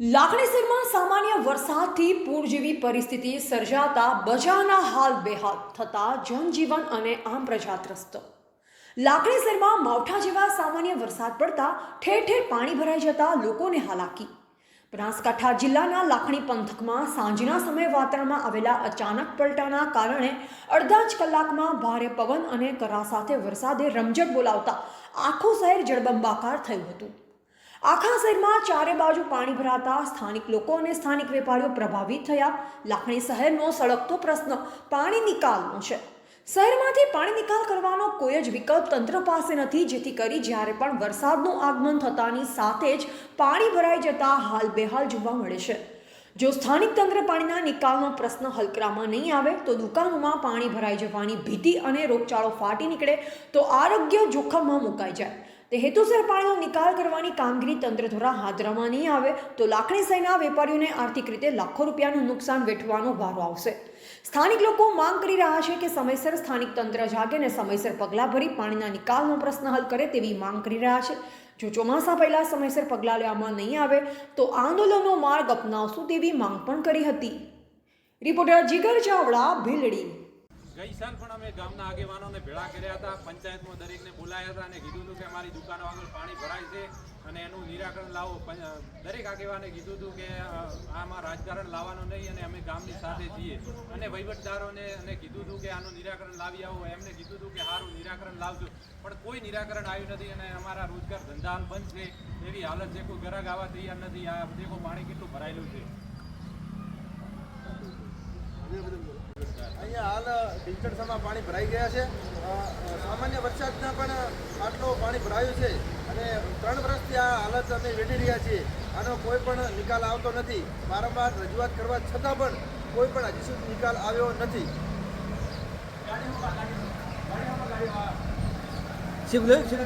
લાખણીસરમાં સામાન્ય વરસાદથી પૂર જેવી પરિસ્થિતિ સર્જાતા બજારના હાલ બેહાલ થતા જનજીવન અને આમ પ્રજા ત્રસ્ત લાખણીસરમાં માવઠા જેવા સામાન્ય વરસાદ પડતા ઠેર ઠેર પાણી ભરાઈ જતા લોકોને હાલાકી. બનાસકાંઠા જિલ્લાના લાખણી પંથકમાં સાંજના સમયે વાતાવરણમાં આવેલા અચાનક પલટાના કારણે અડધા જ કલાકમાં ભારે પવન અને કરા સાથે વરસાદે રમઝટ બોલાવતા આખું શહેર જળબંબાકાર થયું હતું. આખા શહેરમાં ચારે બાજુ પાણી ભરાતા સ્થાનિક લોકો અને સ્થાનિક વેપારીઓ પ્રભાવિત થયા. લાખણી શહેરનો સળગતો પ્રશ્ન, પાણી નિકાલનો છે. શહેરમાંથી પાણી નિકાલ કરવાનો કોઈ જ વિકલ્પ તંત્ર પાસે નથી, જેથી કરી જ્યારે પણ વરસાદનું આગમન થતાની સાથે જ પાણી ભરાઈ જતા હાલ બેહાલ જોવા મળે છે. જો સ્થાનિક તંત્ર પાણીના નિકાલનો પ્રશ્ન હલકરામાં નહીં આવે, તો દુકાનોમાં પાણી ભરાઈ જવાની ભીતિ અને રોગચાળો ફાટી નીકળે, તો આરોગ્ય જોખમમાં મુકાઈ જાય. તે હેતુસર પાણીનો નિકાલ કરવાની કામગીરી તંત્ર દ્વારા હાથ ધરવામાં નહીં આવે તો લાખણી સહિતના વેપારીઓને આર્થિક રીતે લાખો રૂપિયાનું નુકસાન વેઠવાનો વારો આવશે સ્થાનિક લોકો માંગ કરી રહ્યા છે કે સમયસર સ્થાનિક તંત્ર જાગે અને સમયસર પગલાં ભરી પાણીના નિકાલનો પ્રશ્ન હલ કરે તેવી માંગ કરી રહ્યા છે. જો ચોમાસા પહેલાં સમયસર પગલાં લેવામાં નહીં આવે તો આંદોલનનો માર્ગ અપનાવશું તેવી માંગ પણ કરી હતી. રિપોર્ટર જીગર ચાવડા, ભીલડી. ગઈ સાલ પણ અમે ગામના આગેવાનોને ભેળા કર્યા હતા, પંચાયતમાં દરેકને બોલાયા હતા અને કીધું હતું કે અમારી દુકાનો આગળ પાણી ભરાય છે અને એનું નિરાકરણ લાવો. દરેક આગેવાને કીધું હતું કે આમાં રાજકારણ લાવવાનું નહીં અને અમે ગામની સાથે છીએ. અને વહીવટદારોને અને કીધું હતું કે આનું નિરાકરણ લાવી આવો. એમને કીધું હતું કે સારું નિરાકરણ લાવજો. પણ કોઈ નિરાકરણ આવ્યું નથી અને અમારા રોજગાર ધંધા બંધ છે. એવી હાલત છે. કોઈ ગ્રાહક આવવા તૈયાર નથી. આ દેખો પાણી કેટલું ભરાયેલું છે. હાલ પાણી ભરાઈ ગયા છે. સામાન્ય વરસાદના પણ આટલો પાણી ભરાયું છે અને ત્રણ વર્ષથી આ હાલત અમે વેઠી રહ્યા છીએ. આનો કોઈ પણ નિકાલ આવતો નથી. વારંવાર રજૂઆત કરવા છતાં પણ કોઈ પણ હજી સુધી નિકાલ આવ્યો નથી. શીખ શીખ